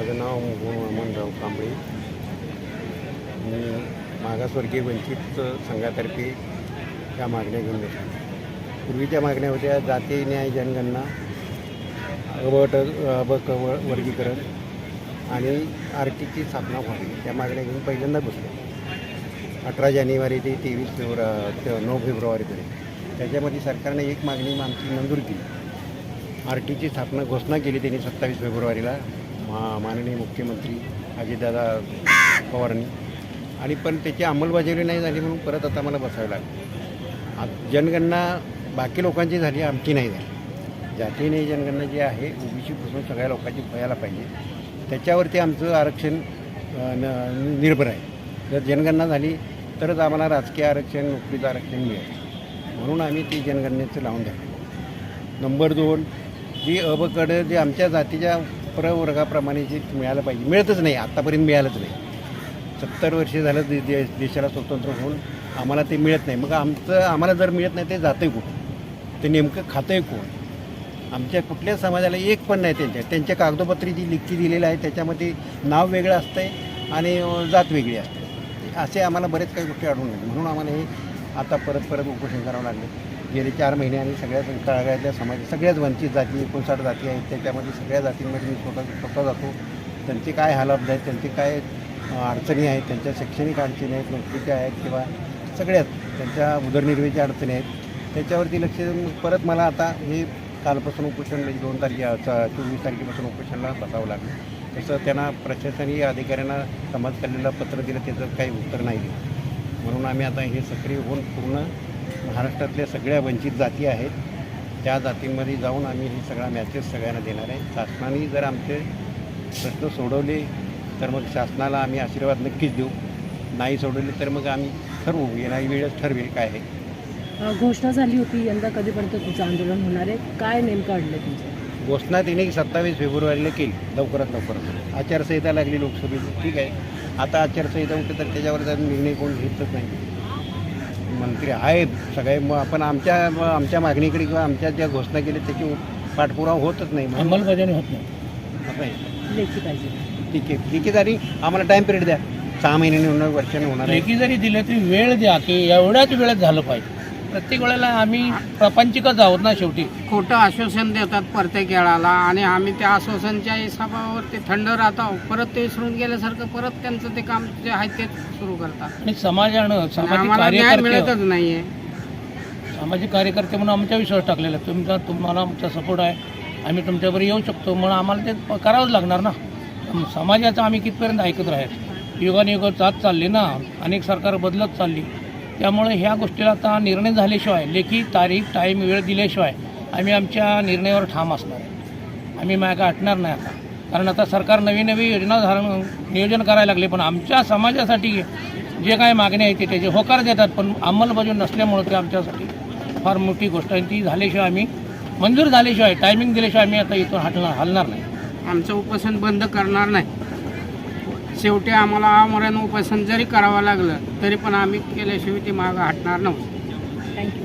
माझं नाव मोहन कांबळे. मी मागासवर्गीय वंचित संघातर्फे या मागण्या घेऊन येतो. पूर्वीच्या मागण्या होत्या जाती न्याय जनगणना अबट अबक वर्गीकरण आणि आर टीची स्थापना व्हावी त्या मागण्या घेऊन पहिल्यांदा बसलो. अठरा जानेवारी ते तेवीस फेब्रुवारी नऊ फेब्रुवारीपर्यंत. त्याच्यामध्ये सरकारने एक मागणी आमची मंजूर केली. आर टीची स्थापना घोषणा केली त्यांनी सत्तावीस फेब्रुवारीला. मा माननीय मुख्यमंत्री अजितदादा पवारांनी. आणि पण त्याची अंमलबजावणी नाही झाली म्हणून परत आता मला बसावं लागलं. आ- जनगणना बाकी लोकांची झाली आमची नाही झाली. जातीने जनगणना जी आहे ओबीसीपासून सगळ्या लोकांची व्हायला पाहिजे. त्याच्यावरती आमचं आरक्षण अ, न- निर्भर आहे. जर जनगणना झाली तरच आम्हाला राजकीय आरक्षण नोकरीचं आरक्षण मिळेल. म्हणून आम्ही ती जनगणनेचं लावून धरलं नंबर दोन जी अबकडं जे आमच्या जातीच्या प्रवर्गाप्रमाणे जे मिळालं पाहिजे. मिळतच नाही आत्तापर्यंत मिळालंच नाही. सत्तर वर्षे झालं दे दे देशाला स्वतंत्र होऊन आम्हाला ते मिळत नाही. मग आमचं आम्हाला जर मिळत नाही ते जातं आहे कुठं? ते नेमकं खातं आहे कोण? आमच्या कुठल्याच समाजाला एक पण नाही त्यांच्या. त्यांच्या कागदोपत्री जी लिखी दिलेलं आहे त्याच्यामध्ये नाव वेगळं असतंय आणि जात वेगळी असते. असे आम्हाला बरेच काही गोष्टी आढळून म्हणून आम्हाला हे आता परत परत उपोषण करावं लागलं. गेले चार महिने आणि सगळ्या तळागाळातल्या समाज सगळ्याच वंचित जाती एकोणसाठ जाती आहेत. त्याच्यामध्ये सगळ्या जातींमध्ये मी स्वतः स्वतः जातो. त्यांचे काय हालात आहेत त्यांचे काय अडचणी आहेत त्यांच्या शैक्षणिक अडचणी आहेत नोकरीच्या आहेत किंवा सगळ्यात त्यांच्या उदरनिर्वाहाच्या अडचणी आहेत. त्याच्यावरती लक्ष देऊन परत मला आता हे कालपासून उपोषण म्हणजे दोन तारखे चोवीस तारखेपासून उपोषणाला बसावं लागलं. तसं त्यांना प्रशासनीय अधिकाऱ्यांना समाज कल्याणला पत्र दिलं त्याचं काही उत्तर नाही. दिलं म्हणून आम्ही आता हे सक्रिय होऊन पूर्ण महाराष्ट्रातल्या सगळ्या वंचित जाती आहेत. त्या जातींमध्ये जाऊन आम्ही हे सगळा मॅचेस सगळ्यांना देणार आहे. शासनाने जर आमचे प्रश्न सोडवले तर मग शासनाला आम्ही आशीर्वाद नक्कीच देऊ. नाही सोडवले तर मग आम्ही ठरवू. येणारी वेळच ठरवेल काय आहे. घोषणा झाली होती यंदा कधीपर्यंत तुमचं आंदोलन होणार आहे? काय नेमकं अडलं तुमचं? घोषणा तिने सत्तावीस फेब्रुवारीला केली लवकरात लवकरात आचारसंहिता लागली लोकसभेची. ठीक आहे. आता आचारसंहिता होते तर त्याच्यावर जर निर्णय कोण घेतच नाही. मंत्री आहेत सगळे. मग आपण आमच्या आमच्या मागणीकडे किंवा आमच्या ज्या घोषणा केल्या त्याची पाठपुरावा होतच नाही. अंमलबजावणी होत नाही. ठीक आहे. ठीक आहे तरी आम्हाला टाईम पिरियड द्या. सहा महिन्याने होणार वर्षाने होणार आहे. लेखी जरी दिले तरी वेळ द्या की एवढ्याच वेळेत झालं पाहिजे. प्रत्येक वेळेला आम्ही प्रपंचिकच आहोत ना शेवटी. खोटं आश्वासन देतात प्रत्येक वेळाला आणि आम्ही त्या आश्वासनच्या हिसाबावर ते थंड राहतो. परत ते विसरून गेल्यासारखं परत त्यांचं ते काम जे आहे ते सुरू करतात. आणि समाजानं सामाजिक आम्हाला न्याय कार्यकर्ते मिळतच नाहीये. सामाजिक कार्यकर्ते म्हणून आमच्या विश्वास टाकलेला आहे. तुमचा तुम्हाला आमचा सपोर्ट आहे. आम्ही तुमच्याबरोबर येऊ शकतो. म्हणून आम्हाला ते करावंच लागणार ना. समाजाचं आम्ही कितपर्यंत ऐकत राहायचं युगानुयुग जात चालली ना. अनेक सरकार बदलत चालली. त्यामुळे ह्या गोष्टीला आता निर्णय झाल्याशिवाय लेखी तारीख टाईम वेळ दिल्याशिवाय आम्ही आमच्या निर्णयावर ठाम असणार. आहे आम्ही मागं हटणार नाही आता. कारण आता सरकार नवी नवी योजना धारण नियोजन करायला लागले पण आमच्या समाजासाठी जे काय मागणी आहे ते त्याचे होकार देतात पण अंमलबजावणी नसल्यामुळं ते आमच्यासाठी फार मोठी गोष्ट आहे. ती झाल्याशिवाय आम्ही मंजूर झाल्याशिवाय टायमिंग दिल्याशिवाय आम्ही आता इथून हटणार हलणार नाही. आमचं उपोषण बंद करणार नाही. शेवटी आम्हाला आमरण उपोषण जरी करावं लागलं तरी पण आम्ही केल्याशिवाय ते मागं हटणार नव्हतं. थँक्यू